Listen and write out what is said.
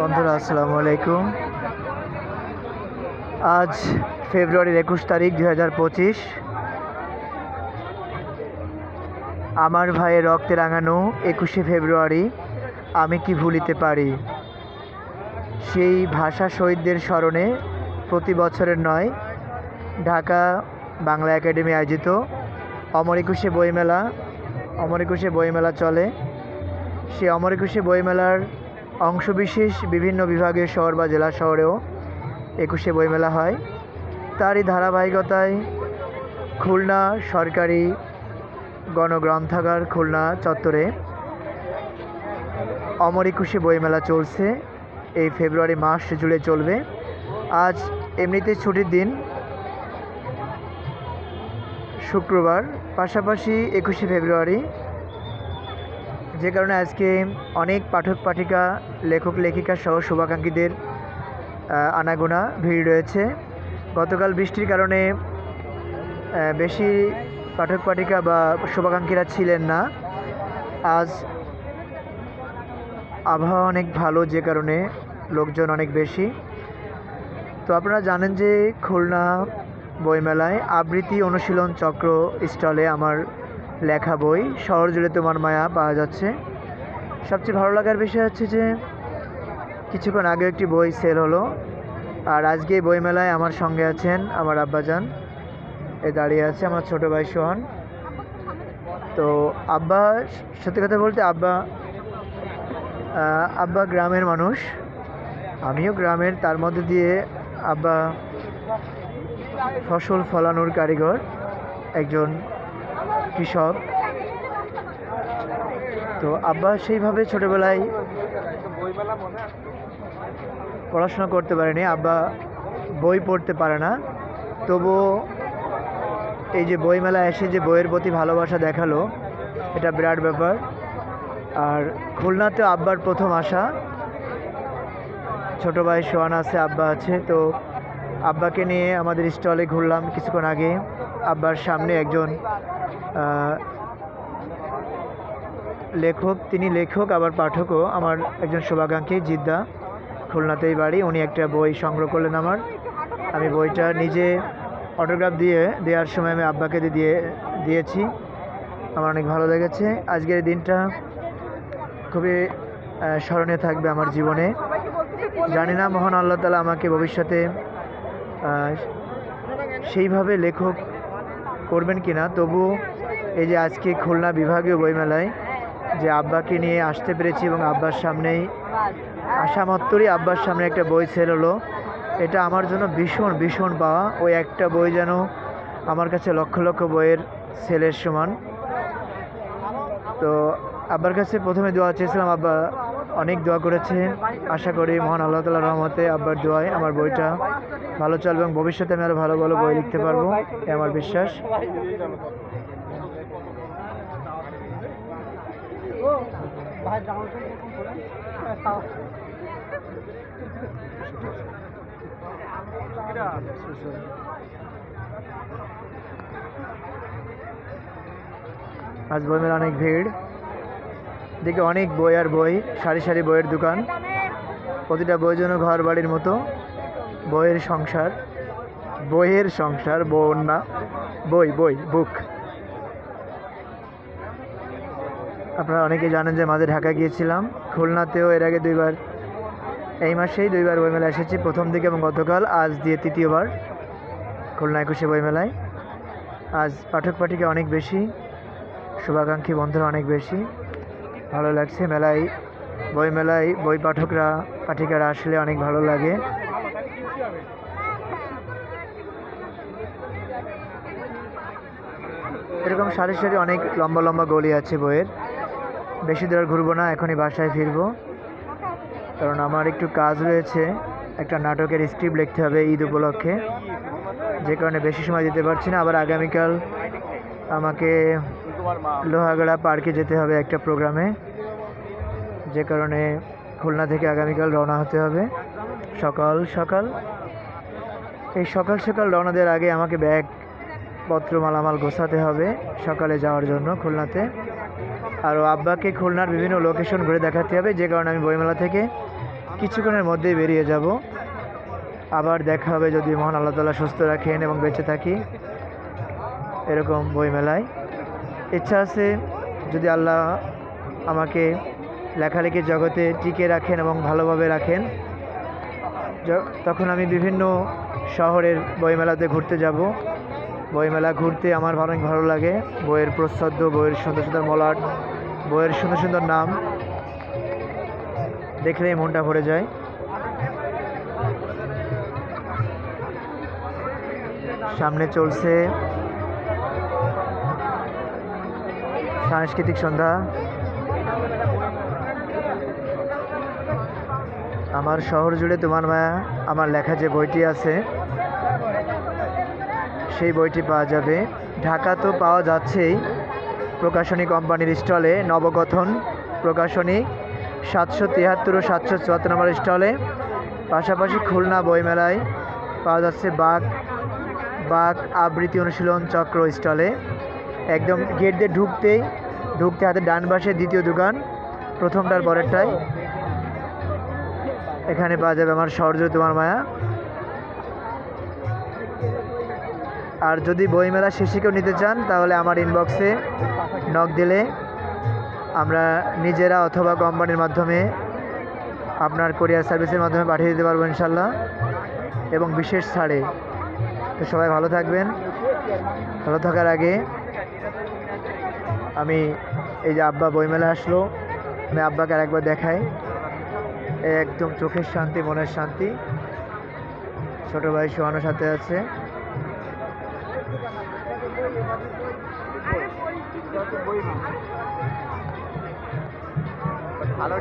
বন্ধুরা আসসালামু আলাইকুম। আজ ফেব্রুয়ারির একুশ তারিখ দুই হাজার পঁচিশ। আমার ভাইয়ের রক্তে রাঙানো একুশে ফেব্রুয়ারি আমি কি ভুলিতে পারি? সেই ভাষা শহীদদের স্মরণে প্রতি বছরের নয় ঢাকা বাংলা একাডেমি আয়োজিত অমর একুশে বইমেলা অমর একুশে বইমেলা চলে। সেই অমর একুশে বইমেলার অংশবিশেষ বিভিন্ন বিভাগের শহর বা জেলা শহরেও একুশে বইমেলা হয়। তারই ধারাবাহিকতায় খুলনা সরকারি গণগ্রন্থাগার খুলনা চত্বরে অমর একুশে বইমেলা চলছে। এই ফেব্রুয়ারি মাস জুড়ে চলবে। আজ এমনিতে ছুটির দিন। শুক্রবার। পাশাপাশি একুশে ফেব্রুয়ারি যে কারণে আজকে অনেক পাঠক পাঠিকা, লেখক লেখিকা সহ শুভাকাঙ্ক্ষীদের আনাগোনা, ভিড় রয়েছে। গতকাল বৃষ্টির কারণে বেশি পাঠক পাঠিকা বা শুভাকাঙ্ক্ষীরা ছিলেন না। আজ আবহাওয়া অনেক ভালো যে কারণে লোকজন অনেক বেশি। তো আপনারা জানেন যে খুলনা বইমেলায় আবৃত্তি অনুশীলন চক্র স্টলে আমার লেখা বই, শহর জুড়ে তোমার মায়া পাওয়া যাচ্ছে। সবচেয়ে ভালো লাগার বিষয় হচ্ছে যে, কিছুক্ষণ আগে একটি বই সেল হলো, আর আজকে এই বইমেলায় আমার সঙ্গে আছেন আমার আব্বাজান। এ দাঁড়িয়ে আছে আমার ছোট ভাই সোহান। তো আব্বা, সত্যি কথা বলতে আব্বা আব্বা গ্রামের মানুষ। আমিও গ্রামের, তার মধ্যে দিয়ে আব্বা ফসল ফলানোর কারিগর, একজন কৃষক তো আব্বা সেইভাবে ছোটোবেলায় পড়াশোনা করতে পারেনি। আব্বা বই পড়তে পারে না। তবুও এই যে বইমেলা এসে যে বইয়ের প্রতি ভালোবাসা দেখাল, এটা বিরাট ব্যাপার। আর খুলনাতে আব্বার প্রথম আসা। ছোটো ভাই সোহান আছে, আব্বা আছে। তো আব্বাকে নিয়ে আমাদের স্টলে ঘুরলাম কিছুক্ষণ আগে। আব্বার সামনে একজন লেখক, তিনি লেখক, আবার পাঠকও, আমার একজন শুভাকাঙ্ক্ষী, জিদ্দা, খুলনাতেই বাড়ি, উনি একটা বই সংগ্রহ করলেন আমার। আমি বইটা নিজে অটোগ্রাফ দিয়ে, দেওয়ার সময় আমি আব্বাকে দিয়ে- দিয়ে, দিয়েছি। আমার অনেক ভালো লেগেছে। আজকের দিনটা খুবই স্মরণীয় থাকবে আমার জীবনে। জানি না, মহান আল্লাহ তালা আমাকে ভবিষ্যতে সেইভাবে লেখক করবেন কি না, তবু এই যে আজকে খুলনা বিভাগীয় বইমেলায় যে আব্বাকে নিয়ে আসতে পেরেছি এবং আব্বার সামনেই আসা মাত্রই আব্বার সামনে একটা বই সেল হলো, এটা আমার জন্য ভীষণ ভীষণ পাওয়া। ওই একটা বই যেন আমার কাছে লক্ষ লক্ষ বইয়ের সেলের সমান। তো আব্বার কাছে প্রথমে দোয়া চেয়েছিলাম, আব্বা অনেক দোয়া করেছে। আশা করি মহান আল্লাহ তালার রহমতে আব্বার দোয়ায় আমার বইটা ভালো চলবে এবং ভবিষ্যতে আমি আরও ভালো ভালো বই লিখতে পারব আমার বিশ্বাস। আজ বইমেলা অনেক ভিড়। দেখে অনেক বই আর বই, সারি সারি বইয়ের দোকান। প্রতিটা বই যেন ঘর বাড়ির মতো। বইয়ের সংসার বইয়ের সংসার বোন না, বই বই বুক আপনারা অনেকে জানেন যে মাঝে ঢাকা গিয়েছিলাম, খুলনাতেও এর আগে দুইবার, এই মাসেই দুইবার বইমেলা এসেছি, প্রথম দিকে এবং গতকাল, আজ দিয়ে তৃতীয়বার খুলনা একুশে বইমেলায়। আজ পাঠক পাঠিকা অনেক বেশি, শুভাকাঙ্ক্ষী বন্ধুরা অনেক বেশি, ভালো লাগছে, মেলায় বই মেলায় বই পাঠকরা, পাঠিকারা আসলে অনেক ভালো লাগে। এরকম সারি সারি অনেক লম্বা লম্বা গলি আছে বইয়ের। বেশি দূর ঘুরবো না, এখনই বাসায় ফিরবো। কারণ আমার একটু কাজ রয়েছে, একটা নাটকের স্ক্রিপ্ট লিখতে হবে ঈদ উপলক্ষে। যে কারণে বেশি সময় দিতে পারছি না, আবার আগামীকাল আমাকে লোহাগড়া পার্কে যেতে হবে একটা প্রোগ্রামে। যে কারণে খুলনা থেকে আগামীকাল রওনা হতে হবে। সকাল সকাল, এই সকাল সকাল রওনা দেওয়ার আগে আমাকে ব্যাগ পত্র মালামাল গোছাতে হবে সকালে যাওয়ার জন্য খুলনাতে। আর আব্বাকে খুলনার বিভিন্ন লোকেশন ঘুরে দেখাতে হবে, যে কারণে আমি বইমেলা থেকে কিছুক্ষণের মধ্যেই বেরিয়ে যাব। আবার দেখা হবে যদি মহান আল্লাহ তালা সুস্থ রাখেন এবং বেঁচে থাকি এরকম বইমেলায়। ইচ্ছা আছে যদি আল্লাহ আমাকে লেখালেখি জগতে টিকে রাখেন এবং ভালোভাবে রাখেন তখন আমি বিভিন্ন শহরের বইমেলাতে ঘুরতে যাব। বইমেলা ঘুরতে আমার অনেক ভালো লাগে। বইয়ের প্রচ্ছদ, বইয়ের সুন্দর সুন্দর মলাট, বইয়ের সুন্দর সুন্দর নাম। দেখলেই মনটা ভরে যায়। সামনে চলছে সাংস্কৃতিক সন্ধ্যা। আমার শহর জুড়ে তোমার মায়া, আমার লেখা যে বইটি আছে সেই বইটি পাওয়া যাবে। ঢাকা তো পাওয়া যাচ্ছেই। প্রকাশনী কোম্পানির স্টলে নবগঠন প্রকাশনী সাতশো তিয়াত্তর ও সাতশো চুয়াত্তর নম্বর স্টলে। পাশাপাশি খুলনা বইমেলায় পাওয়া যাচ্ছে বাঘ বাঘ আবৃত্তি অনুশীলন চক্র স্টলে। একদম গেট দিয়ে ঢুকতেই, ঢুকতে হাতে ডান পাশে দ্বিতীয় দোকান, প্রথমটার পরেরটায়। এখানে পাওয়া যাবে আমার সহজে তোমার মায়া। আর যদি বইমেলা শেষে কেউ নিতে চান, তাহলে আমার ইনবক্সে নক দিলে আমরা নিজেরা অথবা কোম্পানির মাধ্যমে আপনার কোরিয়ার সার্ভিসের মাধ্যমে পাঠিয়ে দিতে পারব ইনশাল্লাহ এবং বিশেষ ছাড়ে। তো সবাই ভালো থাকবেন। ভালো থাকার আগে আমি এই যে আব্বা বইমেলা আসলো, আমি আব্বাকে আরেকবার দেখাই। একদম চোখের শান্তি, মনের শান্তি। ছোটো ভাই সোহানোর সাথে আছে। ভালো